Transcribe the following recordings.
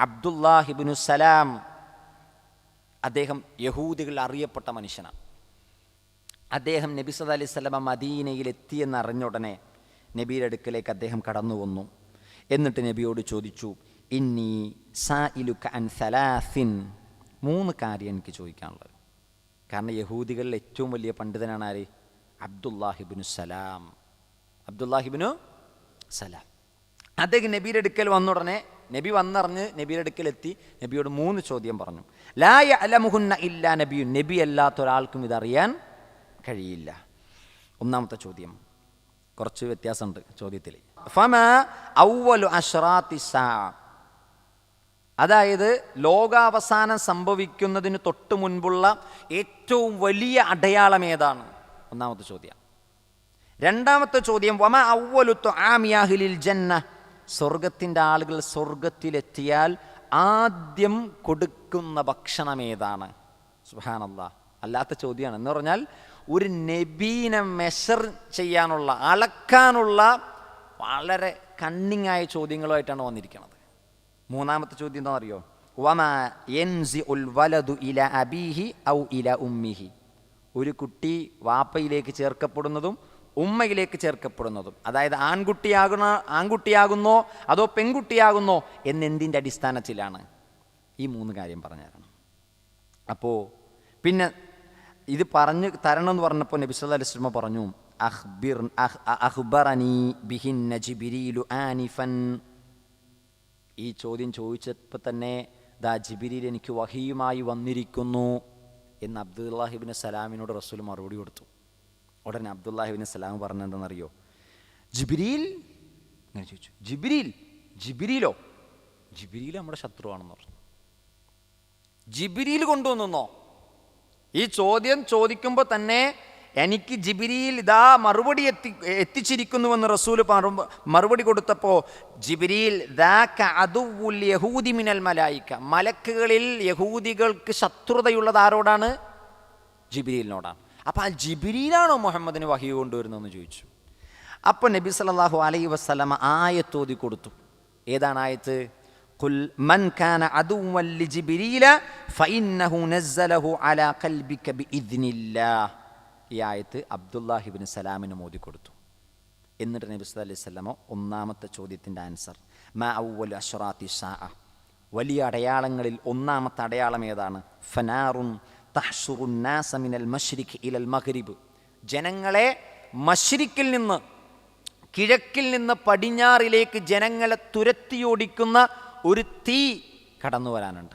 അബ്ദുല്ലാഹിബിനു സലാം അദ്ദേഹം യഹൂദികൾ അറിയപ്പെട്ട മനുഷ്യനാണ്. അദ്ദേഹം നബി സദ അലൈഹി സ്വലമ അറിഞ്ഞ ഉടനെ നബിയുടെ അടുക്കലേക്ക് അദ്ദേഹം കടന്നു വന്നു. എന്നിട്ട് നബിയോട് ചോദിച്ചു ഇന്നി സാ ഇലുക്ക അൻ സലാസിൻ? മൂന്ന് കാര്യം എനിക്ക് ചോദിക്കാനുള്ളത്. കാരണം യഹൂദികളിൽ ഏറ്റവും വലിയ പണ്ഡിതനാണ് ആര്? അബ്ദുല്ലാഹിബിനു സലാം. അബ്ദുല്ലാഹിബിനു സലാം. അദ്ദേഹം നബിയുടെ അടുക്കൽ വന്ന ഉടനെ നബി വന്നറിഞ്ഞ് നബിയുടെ അടുക്കൽ എത്തി നബിയോട് മൂന്ന് ചോദ്യം പറഞ്ഞു. ലായ അലമുഹുന്ന ഇല്ല നബിയു. നബി അല്ലാത്ത ഒരാൾക്കും ഇതറിയാൻ കഴിയില്ല. ഒന്നാമത്തെ ചോദ്യം. കുറച്ച് വ്യത്യാസമുണ്ട് ചോദ്യത്തിൽ. ഫമ ഔവലു അതായത് ലോകാവസാനം സംഭവിക്കുന്നതിന് തൊട്ട് മുൻപുള്ള ഏറ്റവും വലിയ അടയാളം ഏതാണ്? ഒന്നാമത്തെ ചോദ്യം. രണ്ടാമത്തെ ചോദ്യം വമ ഔവലു ആമിയാഹിലിൽ ജന്ന? സ്വർഗത്തിന്റെ ആളുകൾ സ്വർഗത്തിലെത്തിയാൽ ആദ്യം കൊടുക്കുന്ന ഭക്ഷണം ഏതാണ്? സുഹാനല്ല അല്ലാത്ത ചോദ്യമാണ് എന്ന് പറഞ്ഞാൽ ഒരു നബീനെ മെഷർ ചെയ്യാനുള്ള അളക്കാനുള്ള വളരെ കണ്ണിങ്ങായ ചോദ്യങ്ങളുമായിട്ടാണ് വന്നിരിക്കുന്നത് മൂന്നാമത്തെ ചോദ്യം എന്താ അറിയോ വലതു ഇല അബീഹി ഔ ഉമ്മിഹി. ഒരു കുട്ടി വാപ്പയിലേക്ക് ചേർക്കപ്പെടുന്നതും ഉമ്മയിലേക്ക് ചേർക്കപ്പെടുന്നതും. അതായത് ആൺകുട്ടിയാകുന്ന ആൺകുട്ടിയാകുന്നോ അതോ പെൺകുട്ടിയാകുന്നോ എന്നെന്തിന്റെ അടിസ്ഥാനത്തിലാണ് ഈ മൂന്ന് കാര്യം പറഞ്ഞുതരണം അപ്പോൾ പിന്നെ ഇത് പറഞ്ഞ് തരണം എന്ന് പറഞ്ഞപ്പോൾ നബി അലൈഹി വസല്ലം പറഞ്ഞു അഹ്ബിർ അഹ്ബറനി ബിഹിൻ ജിബ്രീലു ആനിഫൻ. ഈ ചോദ്യം ചോദിച്ചപ്പോൾ തന്നെ ദാ ജിബിരിയിൽ എനിക്ക് വഹിയുമായി വന്നിരിക്കുന്നു എന്ന് അബ്ദുല്ലാഹിബിന് സലാമിനോട് റസൂൽ മറുപടി കൊടുത്തു. ഉടനെ അബ്ദുല്ലാഹിബിന് സലാം പറഞ്ഞെന്തെന്നറിയോ ജിബിരിയിൽ അങ്ങനെ ചോദിച്ചു ജിബിരിയിൽ ജിബിരിയിലോ ജിബിരിയിൽ നമ്മുടെ ശത്രുവാണെന്ന് പറഞ്ഞു. ജിബിരിയിൽ കൊണ്ടുവന്നോ? ഈ ചോദ്യം ചോദിക്കുമ്പോൾ തന്നെ എനിക്ക് ജിബിരിയിൽ ഇതാ മറുപടി എത്തി എത്തിച്ചിരിക്കുന്നുവെന്ന് റസൂൽ മറുപടി കൊടുത്തപ്പോൾ ജിബിരിയിൽ യഹൂദി മിനൽ മലായിക്ക മലക്കുകളിൽ യഹൂദികൾക്ക് ശത്രുതയുള്ളത് ആരോടാണ്? ജിബിരിയിലിനോടാണ് അപ്പോൾ ആ ജിബിരിയിലാണോ മുഹമ്മദിന് വഹി കൊണ്ടുവരുന്നതെന്ന് ചോദിച്ചു അപ്പോൾ നബി സല്ലല്ലാഹു അലൈഹി വസല്ലമ ആയത്തോതി കൊടുത്തു ഏതാണ് ആയത്ത് قل من كان عدوا لجبريل فإنه نزله على قلبك بإذن الله ഈ ആയത്ത് അബ്ദുല്ലാഹിബിൻ സലാമിന് മോദി കൊടുത്തു എന്നിട്ട് നബി സല്ലല്ലാഹു അലൈഹി വസല്ലമ ഒന്നാമത്തെ ചോദ്യത്തിൻ്റെ ആൻസർ മാ ഔവൽ അഷ്റാത്തി ഷാ വലിയ അടയാളങ്ങളിൽ ഒന്നാമത്തെ അടയാളം ഏതാണ് ഫനാറുൻ തഹ്സുറുൻ നാസ ജനങ്ങളെ മശ്രിക്കിൽ നിന്ന് കിഴക്കിൽ നിന്ന് പടിഞ്ഞാറിലേക്ക് ജനങ്ങളെ തുരത്തിയോടിക്കുന്ന ഒരു തീ കടന്നു വരാനുണ്ട്.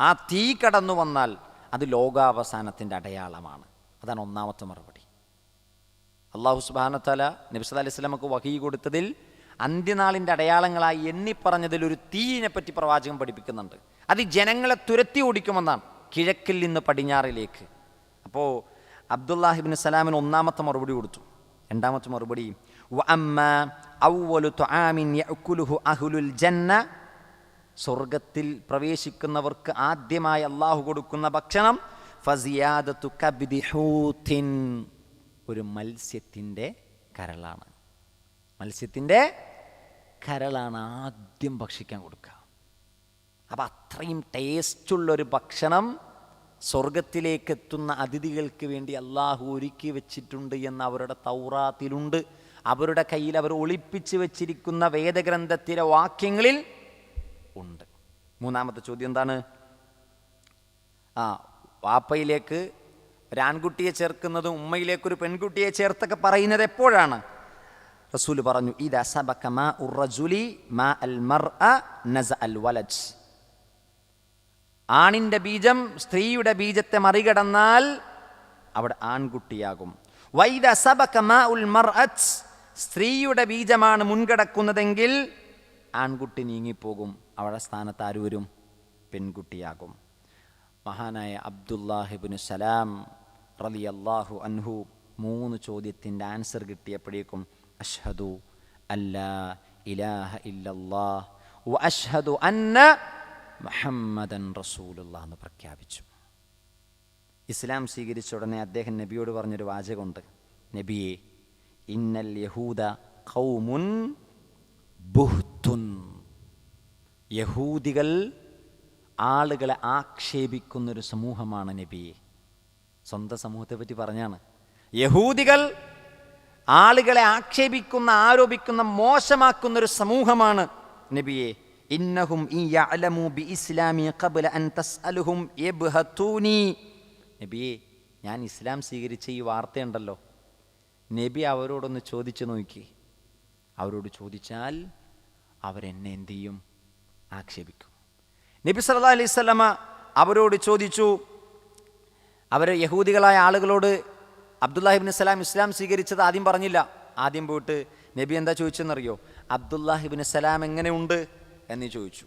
ആ തീ കടന്നു വന്നാൽ അത് ലോകാവസാനത്തിന്റെ അടയാളമാണ്. അതാണ് ഒന്നാമത്തെ മറുപടി. അള്ളാഹു സുബാനത്തല നബിസദ് അലൈഹി സ്വലമക്ക് വഹീ കൊടുത്തതിൽ അന്ത്യനാളിന്റെ അടയാളങ്ങളായി എണ്ണിപ്പറഞ്ഞതിൽ ഒരു തീയിനെ പറ്റി പ്രവാചകൻ പഠിപ്പിക്കുന്നുണ്ട്. അത് ജനങ്ങളെ തുരത്തി ഓടിക്കുമെന്നാണ് കിഴക്കിൽ നിന്ന് പടിഞ്ഞാറിലേക്ക്. അപ്പോൾ അബ്ദുല്ലാഹിബിൻ സലാമിന് ഒന്നാമത്തെ മറുപടി കൊടുത്തു. രണ്ടാമത്തെ മറുപടി സ്വർഗത്തിൽ പ്രവേശിക്കുന്നവർക്ക് ആദ്യമായി അള്ളാഹു കൊടുക്കുന്ന ഭക്ഷണം ഫസിയാദത്തു കബിദിഹൂത്തിൻ ഒരു മത്സ്യത്തിന്റെ കരളാണ്. മത്സ്യത്തിന്റെ കരളാണ് ആദ്യം ഭക്ഷിക്കാൻ കൊടുക്കുക. അപ്പം അത്രയും ടേസ്റ്റുള്ളൊരു ഭക്ഷണം സ്വർഗത്തിലേക്ക് എത്തുന്ന അതിഥികൾക്ക് വേണ്ടി അള്ളാഹു ഒരുക്കി വെച്ചിട്ടുണ്ട് എന്ന് അവരുടെ തൗറാത്തിലുണ്ട്. അവരുടെ കയ്യിൽ അവർ ഒളിപ്പിച്ച് വെച്ചിരിക്കുന്ന വേദഗ്രന്ഥത്തിലെ വാക്യങ്ങളിൽ ഉണ്ട്. മൂന്നാമത്തെ ചോദ്യം എന്താണ്? ആ വാപ്പയിലേക്ക് ഒരാൺകുട്ടിയെ ചേർക്കുന്നതും ഉമ്മയിലേക്ക് ഒരു പെൺകുട്ടിയെ ചേർത്തൊക്കെ പറയുന്നത് എപ്പോഴാണ്? റസൂൽ പറഞ്ഞു ഇത് അസബക്ക മാ ഉറജുലി മാ അൽ മർ നസ അൽ വലജ്. ആണിന്റെ ബീജം സ്ത്രീയുടെ ബീജത്തെ മറികടന്നാൽ അവിടെ ആൺകുട്ടിയാകും. വൈദ സബക മാ സ്ത്രീയുടെ ബീജമാണ് മുൻകടക്കുന്നതെങ്കിൽ ആൺകുട്ടി നീങ്ങിപ്പോകും. അവിടെ സ്ഥാനത്ത് ആര് വരും? പെൺകുട്ടിയാകും. മഹാനായ അബ്ദുല്ലാഹിബിന് സലാം റലി അള്ളാഹു അൻഹു മൂന്ന് ചോദ്യത്തിന്റെ ആൻസർ കിട്ടിയപ്പോഴേക്കും അഷ്ഹദു അല്ലാ ഇലാഹ ഇല്ലല്ലാ വ അഷ്ഹദു അന്ന മുഹമ്മദൻ റസൂലുള്ള എന്ന് പ്രഖ്യാപിച്ചു. ഇസ്ലാം സ്വീകരിച്ച ഉടനെ അദ്ദേഹം നബിയോട് പറഞ്ഞൊരു വാചകമുണ്ട്. നബിയെ ഇന്നൽ യഹൂദ ഖൗമുൻ ബുഹ്തുൻ. യഹൂദികൾ ആളുകളെ ആക്ഷേപിക്കുന്നൊരു സമൂഹമാണ് നബിയെ. സ്വന്തം സമൂഹത്തെ പറ്റി പറഞ്ഞാണ്. യഹൂദികൾ ആളുകളെ ആക്ഷേപിക്കുന്ന ആരോപിക്കുന്ന മോശമാക്കുന്നൊരു സമൂഹമാണ് നബിയെ. ഇന്നഹും ഈ യഅലമു ബി ഇസ്ലാമി ഖബല അൻ തസ്അലുഹും യബ്ഹതൂനി നബിയെ ഞാൻ ഇസ്ലാം സ്വീകരിച്ച ഈ വാർത്തയുണ്ടല്ലോ. നബി അവരോടൊന്ന് ചോദിച്ചു നോക്കി. അവരോട് ചോദിച്ചാൽ അവരെന്നെ എന്ത് ചെയ്യും? ആക്ഷേപിക്കും. നബി സല്ലാ അലൈഹി സ്വലമ അവരോട് ചോദിച്ചു അവർ യഹൂദികളായ ആളുകളോട് അബ്ദുല്ലാഹിബിൻ സലാം ഇസ്ലാം സ്വീകരിച്ചത് ആദ്യം പറഞ്ഞില്ല. ആദ്യം പോയിട്ട് നബി എന്താ ചോദിച്ചെന്നറിയോ? അബ്ദുല്ലാഹിബിൻ സലാം എങ്ങനെയുണ്ട്? എന്ന് ചോദിച്ചു.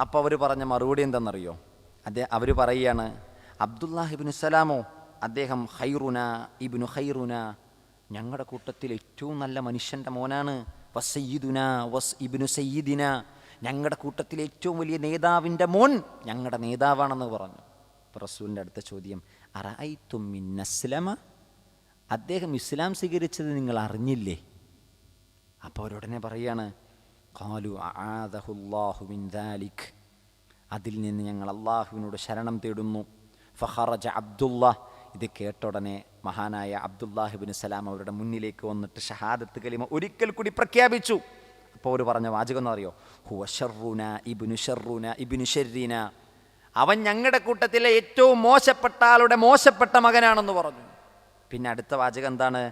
അപ്പോൾ അവർ പറഞ്ഞ മറുപടി എന്താണെന്നറിയോ അദ്ദേഹം അവർ പറയുകയാണ് അബ്ദുല്ലാഹിബിനു സലാമോ അദ്ദേഹം ഹൈറുന ഇബിനു ഹൈറുന ഞങ്ങളുടെ കൂട്ടത്തിൽ ഏറ്റവും നല്ല മനുഷ്യന്റെ മോനാണ് വസയ്യിദുന വസ് ഇബിനു സയ്യിദിന. ഞങ്ങളുടെ കൂട്ടത്തിൽ ഏറ്റവും വലിയ നേതാവിന്റെ മോൻ ഞങ്ങളുടെ നേതാവാണെന്ന് പറഞ്ഞു. റസൂലിന്റെ അടുത്ത ചോദ്യം അറൈത്തുമിന്നസ്ലമ അദ്ദേഹം ഇസ്ലാം സ്വീകരിച്ചത് നിങ്ങൾ അറിഞ്ഞില്ലേ? അപ്പോൾ അവരുടനെ പറയാണ് ഖാലു അആദഹുല്ലാഹു മിൻ ദാലിക്. അതിൽ നിന്ന് ഞങ്ങൾ അള്ളാഹുവിനോട് ശരണം തേടുന്നു. ഫഹറജ അബ്ദുള്ള ഇത് കേട്ട ഉടനെ മഹാനായ അബ്ദുല്ലാഹിബിൻ സലാം അവരുടെ മുന്നിലേക്ക് വന്നിട്ട് ഷഹാദത്ത് കലിമ ഒരിക്കൽ കൂടി പ്രഖ്യാപിച്ചു. അപ്പോൾ അവർ പറഞ്ഞ വാചകം എന്ന് അറിയോ? ഹുവ ഷർറുന ഇബിനു ഷർറുന ഇബിനു ഷെറീന അവൻ ഞങ്ങളുടെ കൂട്ടത്തിലെ ഏറ്റവും മോശപ്പെട്ട ആളുടെ മോശപ്പെട്ട മകനാണെന്ന് പറഞ്ഞു. പിന്നെ അടുത്ത വാചകം എന്താണ്?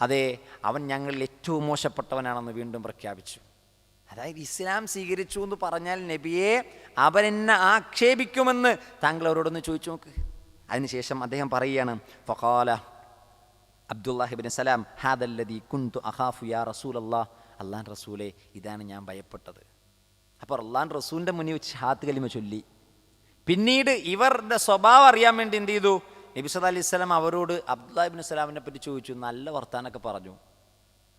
അതെ അവൻ ഞങ്ങളിൽ ഏറ്റവും മോശപ്പെട്ടവനാണെന്ന് വീണ്ടും പ്രഖ്യാപിച്ചു. അതായത് ഇസ്ലാം സ്വീകരിച്ചു എന്ന് പറഞ്ഞാൽ നബിയെ അവരെന്നെ ആക്ഷേപിക്കുമെന്ന് താങ്കൾ അവരോടൊന്ന് ചോദിച്ചു നോക്ക്. അതിനുശേഷം അദ്ദേഹം പറയുകയാണ് ഫഖാല അബ്ദുല്ലാഹിബിൻ സലാം ഹാദല്ലതി കുന്തു അഹാഫു യാ റസൂൽ അല്ലാ അള്ളാൻ റസൂലെ ഇതാണ് ഞാൻ ഭയപ്പെട്ടത്. അപ്പോൾ അള്ളാൻ റസൂലിന്റെ മുന്നിൽ വെച്ച് ഹാത്ത് കലിമ ചൊല്ലി. പിന്നീട് ഇവരുടെ സ്വഭാവം അറിയാൻ വേണ്ടി എന്ത് ചെയ്തു? നബി സല്ലാ അലൈഹി സ്വലാം അവരോട് അബ്ദുല്ലാഹിബിൻ സലാമിനെ പറ്റി ചോദിച്ചു നല്ല വർത്താനൊക്കെ പറഞ്ഞു.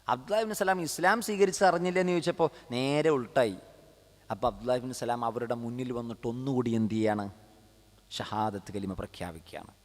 അബ്ദുല്ലാഹിബിൻ സലാം ഇസ്ലാം സ്വീകരിച്ച് അറിഞ്ഞില്ലെന്ന് ചോദിച്ചപ്പോൾ നേരെ ഉൾട്ടായി. അപ്പോൾ അബ്ദുല്ലാഹിബിൻ സലാം അവരുടെ മുന്നിൽ വന്നിട്ട് ഒന്നുകൂടി എന്ത് ചെയ്യാണ്? ഷഹാദത്ത് കലിമ പ്രഖ്യാപിക്കുകയാണ്.